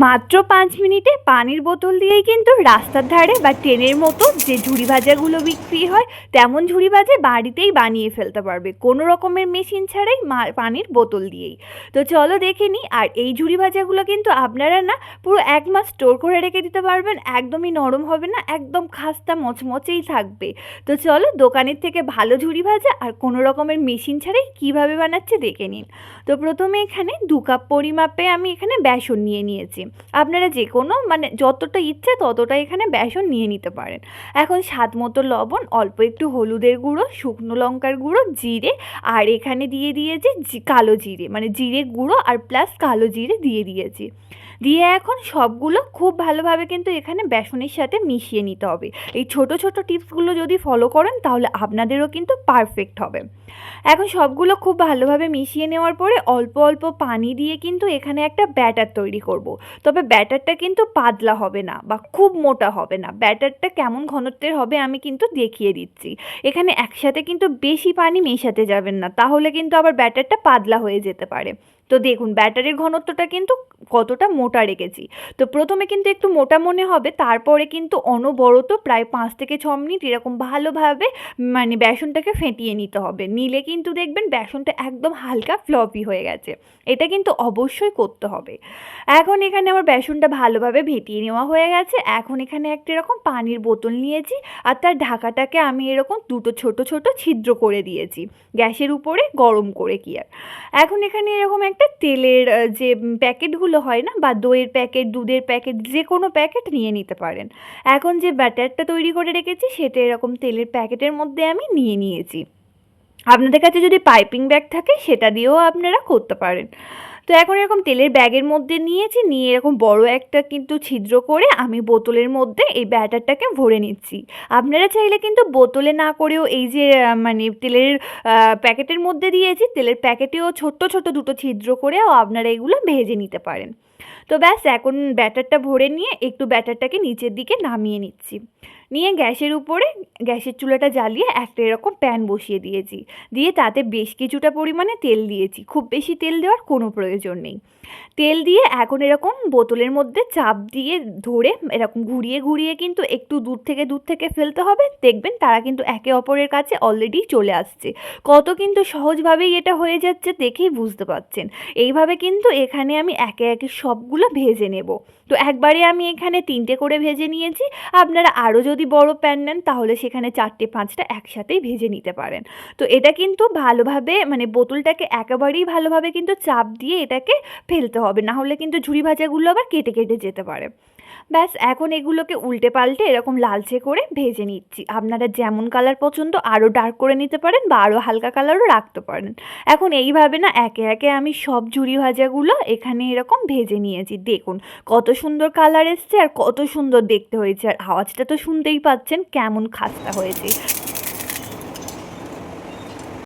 মাত্র পাঁচ মিনিটে পানির বোতল দিয়েই কিন্তু রাস্তার ধারে বা ট্রেনের মতো যে ঝুড়ি ভাজাগুলো বিক্রি হয়, তেমন ঝুড়ি ভাজা বাড়িতেই বানিয়ে ফেলতে পারবে। কোনো রকমের মেশিন ছাড়াই পানির বোতল দিয়েই। তো চলো দেখে নিই, আর এই ঝুড়ি ভাজাগুলো কিন্তু আপনারা না পুরো এক মাস স্টোর করে রেখে দিতে পারবেন, একদমই নরম হবে না, একদম খাস্তা মচমচেই থাকবে। তো চলো দোকানের থেকে ভালো ঝুড়ি ভাজা আর কোনো রকমের মেশিন ছাড়াই কীভাবে বানাচ্ছে দেখে নিন। তো প্রথমে এখানে দু কাপ পরিমাপে আমি এখানে বেসন নিয়ে নিয়েছি। আপনারা যে কোনো মানে যতটা ইচ্ছে ততটা এখানে বেসন নিয়ে নিতে পারেন। এখন স্বাদ মতো লবণ, অল্প একটু হলুদের গুঁড়ো, শুকনো লঙ্কার গুঁড়ো, জিরে, আর এখানে দিয়ে দিয়েছি কালো জিরে মানে জিরে গুঁড়ো আর প্লাস কালো জিরে দিয়ে দিয়েছি। দিয়ে এখন সবগুলো খুব ভালোভাবে কিন্তু এখানে বেসনের সাথে মিশিয়ে নিতে হবে। এই ছোট ছোট টিপসগুলো যদি ফলো করেন তাহলে আপনাদেরও কিন্তু পারফেক্ট হবে। এখন সবগুলো খুব ভালোভাবে মিশিয়ে নেওয়ার পরে অল্প অল্প পানি দিয়ে কিন্তু এখানে একটা ব্যাটার তৈরি করব। তবে ব্যাটারটা কিন্তু পাতলা হবে না বা খুব মোটা হবে না। ব্যাটারটা কেমন ঘনত্বের হবে আমি কিন্তু দেখিয়ে দিচ্ছি। এখানে একসাথে কিন্তু বেশি পানি মেশাতে যাবেন না, তাহলে কিন্তু আবার ব্যাটারটা পাতলা হয়ে যেতে পারে। তো দেখুন, ব্যাটারের ঘনত্বটা কিন্তু কতটা মোটা রেখেছি। তো প্রথমে কিন্তু একটু মোটা মনে হবে, তারপরে কিন্তু অনবরত প্রায় পাঁচ থেকে ছ মিনিট এরকম ভালোভাবে মানে বেসনটাকে ফেটিয়ে নিতে হবে। নিলে কিন্তু দেখবেন বেসনটা একদম হালকা ফ্লপি হয়ে গেছে। এটা কিন্তু অবশ্যই করতে হবে। এখন এখানে আমার বেসনটা ভালোভাবে ভেটিয়ে নেওয়া হয়ে গেছে। এখন এখানে একটা এরকম পানির বোতল নিয়েছি আর তার ঢাকাটাকে আমি এরকম দুটো ছোট ছোট ছিদ্র করে দিয়েছি। গ্যাসের উপরে গরম করে কি আর। এখন এখানে এরকম একটা তেলের যে প্যাকেটগুলো হয় না বা দইয়ের প্যাকেট, দুধের প্যাকেট, যে কোনো প্যাকেট নিয়ে নিতে পারেন। এখন যে ব্যাটারটা তৈরি করে রেখেছি সেটা এরকম তেলের প্যাকেটের মধ্যে আমি নিয়ে নিয়েছি। আপনাদের কাছে যদি পাইপিং ব্যাগ থাকে সেটা দিয়েও আপনারা করতে পারেন। তো এখন এরকম তেলের ব্যাগের মধ্যে নিয়েছি, নিয়ে এরকম বড় একটা কিন্তু ছিদ্র করে আমি বোতলের মধ্যে এই ব্যাটারটাকে ভরে নিচ্ছি। আপনারা চাইলে কিন্তু বোতলে না করেও এই যে মানে তেলের প্যাকেটের মধ্যে দিয়েছি, তেলের প্যাকেটেও ছোট্ট ছোট্ট দুটো ছিদ্র করেও আপনারা এগুলো ভেজে নিতে পারেন। তো ব্যাস, এখন ব্যাটারটা ভরে নিয়ে একটু ব্যাটারটাকে নিচের দিকে নামিয়ে নিচ্ছি। নিয়ে গ্যাসের উপরে, গ্যাসের চুলাটা জ্বালিয়ে একটা এরকম প্যান বসিয়ে দিয়েছি। দিয়ে তাতে বেশ কিছুটা পরিমাণে তেল দিয়েছি। খুব বেশি তেল দেওয়ার কোনো প্রয়োজন নেই। তেল দিয়ে এখন এরকম বোতলের মধ্যে চাপ দিয়ে ধরে এরকম ঘুরিয়ে ঘুরিয়ে কিন্তু একটু দূর থেকে দূর থেকে ফেলতে হবে। দেখবেন তারা কিন্তু একে অপরের কাছে অলরেডি চলে আসছে। কত কিন্তু সহজভাবেই এটা হয়ে যাচ্ছে দেখেই বুঝতে পারছেন। এইভাবে কিন্তু এখানে আমি একে একে সবগুলো ভেজে নেব। তো একবারে আমি এখানে তিনটে করে ভেজে নিয়েছি। আপনারা আরও যদি বড় প্যান নেন, তাহলে সেখানে চারটে, পাঁচটা একসাথেই ভেজে নিতে পারেন। তো এটা কিন্তু ভালোভাবে মানে বোতলটাকে একেবারেই ভালোভাবে কিন্তু চাপ দিয়ে এটাকে ফেলতে হবে। না হলে কিন্তু ঝুড়ি ভাজাগুলো আবার কেটে কেটে যেতে পারে। ব্যাস, এখন এগুলোকে উল্টে পাল্টে এরকম লালচে করে ভেজে নিচ্ছি। আপনারা যেমন কালার পছন্দ আরও ডার্ক করে নিতে পারেন বা আরও হালকা কালারও রাখতে পারেন। এখন এইভাবে না একে একে আমি সব ঝুড়ি ভাজাগুলো এখানে এরকম ভেজে নিয়েছি। দেখুন, কত সুন্দর কালার এসছে আর কত সুন্দর দেখতে হয়েছে। আর আওয়াজটা তো শুনতেই পাচ্ছেন, কেমন খাস্তা হয়েছে।